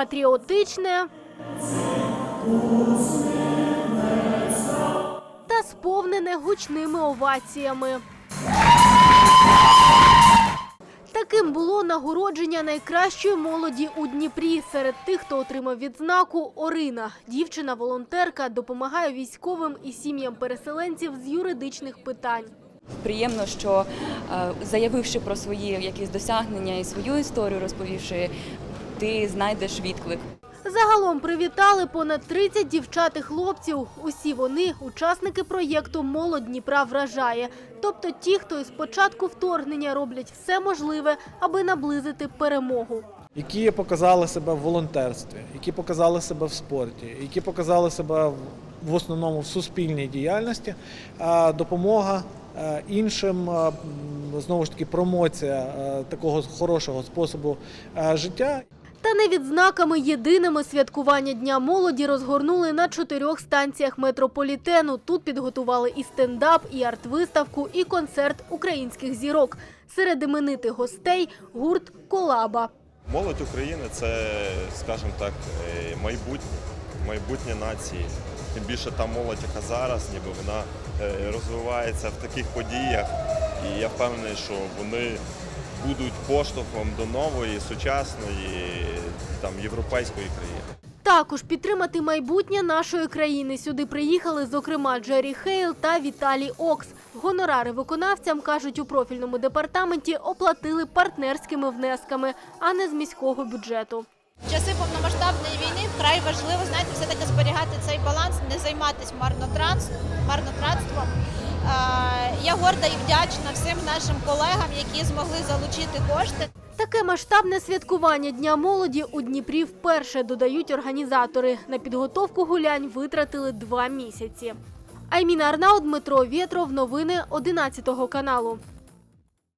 патріотичне та сповнене гучними оваціями. Таким було нагородження найкращої молоді у Дніпрі. Серед тих, хто отримав відзнаку, Орина. Дівчина-волонтерка допомагає військовим і сім'ям переселенців з юридичних питань. Приємно, що е, заявивши про свої якісь досягнення і свою історію, розповівши, ти знайдеш відклик. Загалом привітали понад 30 дівчат і хлопців. Усі вони учасники проєкту Молодь Дніпра вражає. Тобто ті, хто із початку вторгнення роблять все можливе, аби наблизити перемогу. які показали себе в волонтерстві, які показали себе в спорті, які показали себе в- основному в суспільній діяльності, допомога іншим, знову ж таки, промоція такого хорошого способу життя. Та не відзнаками єдиними святкування Дня молоді розгорнули на чотирьох станціях метрополітену. Тут підготували і стендап, і арт-виставку, і концерт українських зірок. Серед іменитих гостей гурт Колаба. Молодь України це, скажімо так, е, майбутнє, майбутнє нації. Тим більше та молодь, яка зараз, ніби вона е, розвивається в таких подіях. І я впевнений, що вони будуть поштовхом до нової, сучасної, там, європейської країни. Також підтримати майбутнє нашої країни. Сюди приїхали, зокрема, Джері Хейл та Віталій Окс. Гонорари виконавцям кажуть у профільному департаменті оплатили партнерськими внесками, а не з міського бюджету. Часи повномасштабної війни вкрай важливо, знаєте, все-таки зберігати цей баланс, не займатися марнотратством. Я горда і вдячна всім нашим колегам, які змогли залучити кошти. Таке масштабне святкування Дня молоді у Дніпрі вперше додають організатори. На підготовку гулянь витратили два місяці. Айміна Арнау, Дмитро Вєтров. Новини 11 каналу.